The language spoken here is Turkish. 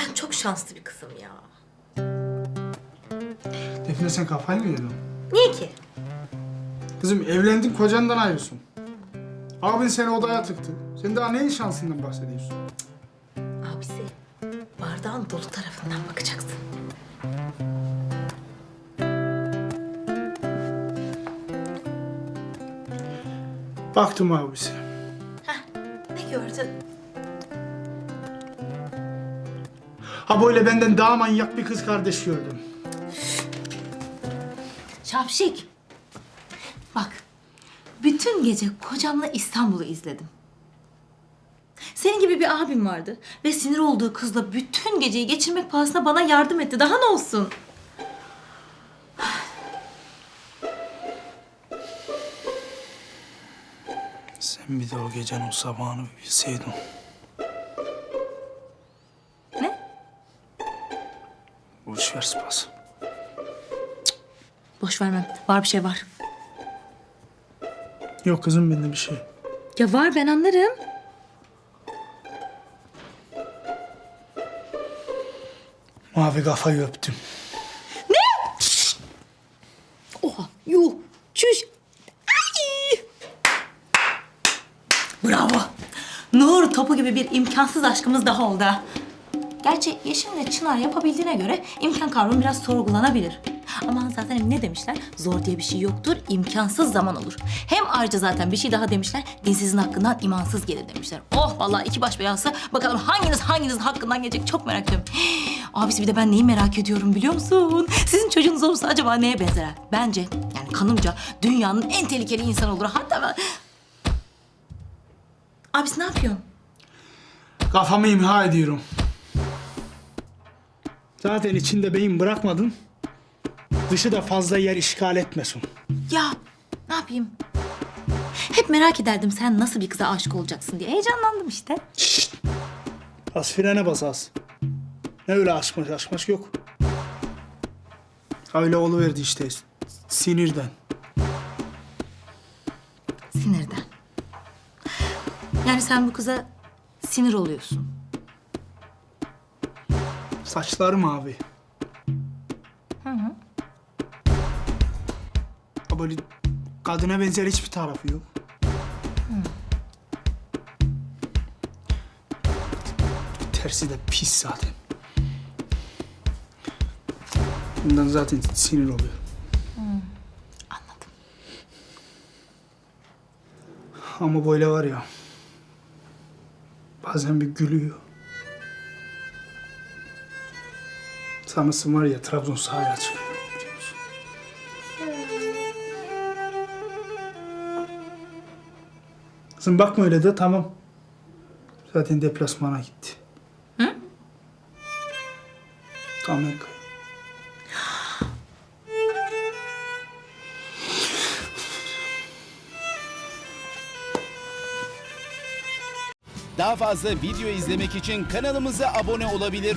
Ben çok şanslı bir kızım ya. Defne sen kafayı mı yedin? Niye ki? Kızım evlendin kocandan ayrılsın. Abin seni odaya tıktı. Sen daha neyin şansından bahsediyorsun? Abisi, bardağın dolu tarafından bakacaksın. Baktım abisi. Heh, ne gördün? Ha böyle benden daha manyak bir kız kardeş gördüm. Şapşik. Bak, bütün gece kocamla İstanbul'u izledim. Senin gibi bir abim vardı ve sinir olduğu kızla bütün geceyi geçirmek pahasına bana yardım etti. Daha ne olsun? Sen bir de o gecenin o sabahını bilseydin. Boş ver spas. Boş vermem. Var bir şey var. Yok kızım bende bir şey. Ya var ben anlarım. Mavi kafayı öptüm. Oha, yuh, çüş. Ay! Bravo. Nur topu gibi bir imkansız aşkımız daha oldu. ha. Gerçi Yeşim'le Çınar yapabildiğine göre imkan kavramı biraz sorgulanabilir. Ama zaten ne demişler? Zor diye bir şey yoktur, imkansız zaman olur. Hem ayrıca zaten bir şey daha demişler, dinsizin hakkından imansız gelir demişler. Oh vallahi iki baş belası. Bakalım hanginiz hanginizin hakkından gelecek çok merak ediyorum. Abisi bir de ben neyi merak ediyorum biliyor musun? Sizin çocuğunuz olursa acaba neye benzer? Bence yani kanımca dünyanın en tehlikeli insanı olur. Hatta ben... Abisi ne yapıyorsun? Kafamı imha ediyorum. Zaten içinde beyin bırakmadın. Dışı da fazla yer işgal etmesin. Ya ne yapayım? Hep merak ederdim sen nasıl bir kıza aşık olacaksın diye. Heyecanlandım işte. Şşt! Az frene bas az. Ne öyle aşkmış aşkmış yok. Öyle oluverdi işte. Sinirden. Sinirden. Yani sen bu kıza sinir oluyorsun. Saçları mavi. Hı hı. Böyle kadına benzer hiçbir tarafı yok. Tersi de pis zaten. Bundan zaten sinir oluyor. Anladım. Ama böyle var ya. Bazen bir gülüyor. Sanırsın var ya Trabzon sahaya çıkıyor. Kızım bakma öyle de tamam. Zaten deplasmana gitti. Hı? Amerika. Daha fazla video izlemek için kanalımıza abone olabilir.